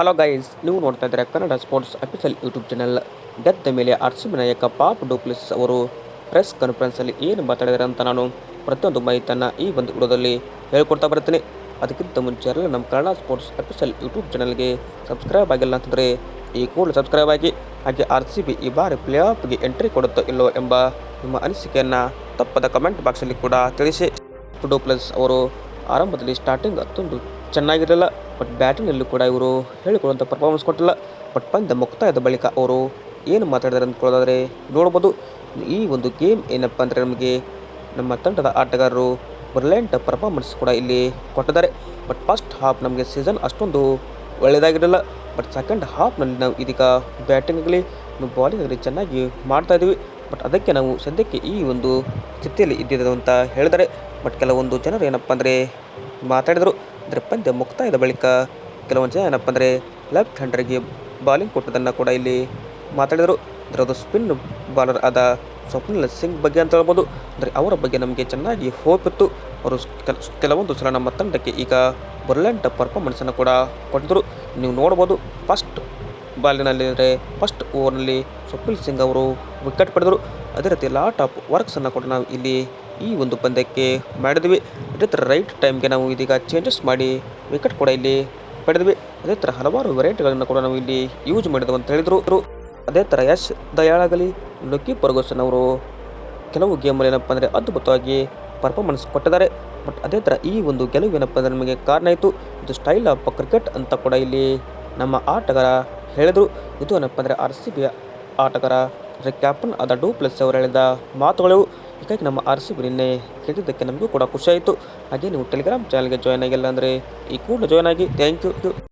Hello guys ನೀವು ನೋಡ್ತಾ ಇದ್ದಾರೆ Kannada sports official YouTube channel ಗೆದ್ದ ಮೇಲೆ ಆರ್ ಸಿ ಬಿ ನಾಯಕ ಪಾಪ್ ಡೂಪ್ಲಿಸ್ ಅವರು ಪ್ರೆಸ್ ಕಾನ್ಫರೆನ್ಸಲ್ಲಿ ಏನು ಮಾತಾಡಿದ್ದಾರೆ ಅಂತ ನಾನು ಪ್ರತಿಯೊಂದು ಮಾಹಿತಿಯನ್ನು ಈ ಒಂದು ವಿಡಿಯೋದಲ್ಲಿ ಹೇಳ್ಕೊಡ್ತಾ ಬರ್ತೀನಿ ಅದಕ್ಕಿಂತ ಮುಂಚೆ ಎಲ್ಲ ನಮ್ಮ ಕನ್ನಡ ಸ್ಪೋರ್ಟ್ಸ್ ಅಫಿಷಿಯಲ್ ಯೂಟ್ಯೂಬ್ ಚಾನಲ್ಗೆ ಸಬ್ಸ್ಕ್ರೈಬ್ ಆಗಿಲ್ಲ ಅಂತಂದರೆ ಈ ಕೂಡಲೇ ಸಬ್ಸ್ಕ್ರೈಬ್ ಆಗಿ, ಹಾಗೆ ಆರ್ ಸಿ ಬಿ ಈ ಬಾರಿ ಪ್ಲೇ ಆಫ್ಗೆ ಎಂಟ್ರಿ ಕೊಡುತ್ತೋ ಇಲ್ಲೋ ಎಂಬ ನಿಮ್ಮ ಅನಿಸಿಕೆಯನ್ನು ತಪ್ಪದ ಕಮೆಂಟ್ ಬಾಕ್ಸಲ್ಲಿ ಕೂಡ ತಿಳಿಸಿ. ಡೂಪ್ಲಸ್ ಅವರು ಆರಂಭದಲ್ಲಿ ಸ್ಟಾರ್ಟಿಂಗ್ ಅಷ್ಟೊಂದು ಚೆನ್ನಾಗಿರಲಿಲ್ಲ ಬಟ್ ಬ್ಯಾಟಿಂಗಲ್ಲೂ ಕೂಡ ಇವರು ಹೇಳಿಕೊಳ್ಳುವಂಥ ಪರ್ಫಾರ್ಮೆನ್ಸ್ ಕೊಟ್ಟಿಲ್ಲ. ಬಟ್ ಪಂದ್ಯ ಮುಕ್ತಾಯದ ಬಳಿಕ ಅವರು ಏನು ಮಾತಾಡಿದ್ದಾರೆ ಅಂದ್ಕೊಳ್ಳೋದಾದರೆ, ನೋಡ್ಬೋದು, ಈ ಒಂದು ಗೇಮ್ ಏನಪ್ಪ ಅಂದರೆ ನಮಗೆ ನಮ್ಮ ತಂಡದ ಆಟಗಾರರು ಬ್ರಿಲಿಯಂಟ್ ಪರ್ಫಾರ್ಮೆನ್ಸ್ ಕೂಡ ಇಲ್ಲಿ ಕೊಟ್ಟಿದ್ದಾರೆ. ಬಟ್ ಫಸ್ಟ್ ಹಾಫ್ ನಮಗೆ ಸೀಸನ್ ಅಷ್ಟೊಂದು ಒಳ್ಳೆಯದಾಗಿರಲಿಲ್ಲ. ಬಟ್ ಸೆಕೆಂಡ್ ಹಾಫ್ನಲ್ಲಿ ನಾವು ಇದೀಗ ಬ್ಯಾಟಿಂಗ್ ಆಗಲಿ ಬಾಲಿಂಗ್ ಆಗಲಿ ಚೆನ್ನಾಗಿ ಮಾಡ್ತಾ ಇದ್ದೀವಿ ಬಟ್ ಅದಕ್ಕೆ ನಾವು ಸದ್ಯಕ್ಕೆ ಈ ಒಂದು ಸ್ಥಿತಿಯಲ್ಲಿ ಇದ್ದಿದ್ದು ಅಂತ ಹೇಳಿದರೆ ಬಟ್ ಕೆಲವೊಂದು ಜನರು ಏನಪ್ಪ ಅಂದರೆ ಮಾತಾಡಿದರು ಅಂದರೆ ಪಂದ್ಯ ಮುಕ್ತಾಯದ ಬಳಿಕ ಕೆಲವೊಂದು ಜನ ಏನಪ್ಪ ಅಂದರೆ ಲೆಫ್ಟ್ ಹ್ಯಾಂಡರ್ಗೆ ಬಾಲಿಂಗ್ ಕೊಟ್ಟದನ್ನು ಕೂಡ ಇಲ್ಲಿ ಮಾತಾಡಿದರು. ಅಂದರೆ ಅದು ಸ್ಪಿನ್ ಬಾಲರ್ ಆದ ಸ್ವಪ್ನಿಲ್ ಸಿಂಗ್ ಬಗ್ಗೆ ಅಂತ ಹೇಳ್ಬೋದು. ಅಂದರೆ ಅವರ ಬಗ್ಗೆ ನಮಗೆ ಚೆನ್ನಾಗಿ ಹೋಪ್ ಇತ್ತು. ಅವರು ಕೆಲ ಕೆಲವೊಂದು ಸಲ ನಮ್ಮ ತಂಡಕ್ಕೆ ಈಗ ಬರ್ಲೆಂಟ್ ಪರ್ಫಾರ್ಮೆನ್ಸನ್ನು ಕೂಡ ಕೊಟ್ಟಿದ್ರು. ನೀವು ನೋಡ್ಬೋದು ಫಸ್ಟ್ ಬಾಲಿನಲ್ಲಿ ಅಂದರೆ ಫಸ್ಟ್ ಓವರ್ನಲ್ಲಿ ಸ್ವಪ್ನಿಲ್ ಸಿಂಗ್ ಅವರು ವಿಕೆಟ್ ಪಡೆದರು. ಅದೇ ರೀತಿ ಲಾಟ್ ಆಫ್ ವರ್ಕ್ಸನ್ನು ಕೂಡ ನಾವು ಇಲ್ಲಿ ಈ ಒಂದು ಪಂದ್ಯಕ್ಕೆ ಮಾಡಿದ್ವಿ. ಅದೇ ಥರ ರೈಟ್ ಟೈಮ್ಗೆ ನಾವು ಇದೀಗ ಚೇಂಜಸ್ ಮಾಡಿ ವಿಕೆಟ್ ಕೂಡ ಇಲ್ಲಿ ಪಡೆದ್ವಿ. ಅದೇ ಥರ ಹಲವಾರು ವೆರೈಟಿಗಳನ್ನು ಕೂಡ ನಾವು ಇಲ್ಲಿ ಯೂಸ್ ಮಾಡಿದ್ವು ಅಂತ ಹೇಳಿದರು. ಅದೇ ಥರ ಯಶ್ ದಯಾಳಾಗಲಿ, ಲಕ್ಕಿ ಪರ್ಗೋಸನ್ ಅವರು ಕೆಲವು ಗೇಮಲ್ಲಿ ಏನಪ್ಪ ಅಂದರೆ ಅದ್ಭುತವಾಗಿ ಪರ್ಫಾರ್ಮೆನ್ಸ್ ಕೊಟ್ಟಿದ್ದಾರೆ. ಬಟ್ ಅದೇ ಥರ ಈ ಒಂದು ಗೆಲುವು ಏನಪ್ಪ ಅಂದರೆ ನಮಗೆ ಕಾರಣ ಆಯಿತು. ಇದು ಸ್ಟೈಲ್ ಆಫ್ ಕ್ರಿಕೆಟ್ ಅಂತ ಕೂಡ ಇಲ್ಲಿ ನಮ್ಮ ಆಟಗಾರ ಹೇಳಿದರು. ಇದು ಏನಪ್ಪ ಅಂದರೆ ಆರ್ ಸಿ ಬಿ ಆಟಗಾರ ಕ್ಯಾಪ್ಟನ್ ಆದ ಡೂ ಪ್ಲಸ್ ಅವರು ಹೇಳಿದ ಮಾತುಗಳು ಹೀಗಾಗಿ ನಮ್ಮ ಆರ್ ಸಿ ಬಿ ನಿನ್ನೆ ಕೇಳಿದ್ದಕ್ಕೆ ನಮಗೂ ಕೂಡ ಖುಷಿಯಾಯಿತು ಹಾಗೆ ನೀವು ಟೆಲಿಗ್ರಾಮ್ ಚಾನಲ್ಗೆ ಜಾಯ್ನ್ ಆಗಿಲ್ಲ ಅಂದರೆ ಈ ಕೂಡ ಜಾಯ್ನ್ ಆಗಿ. Thank you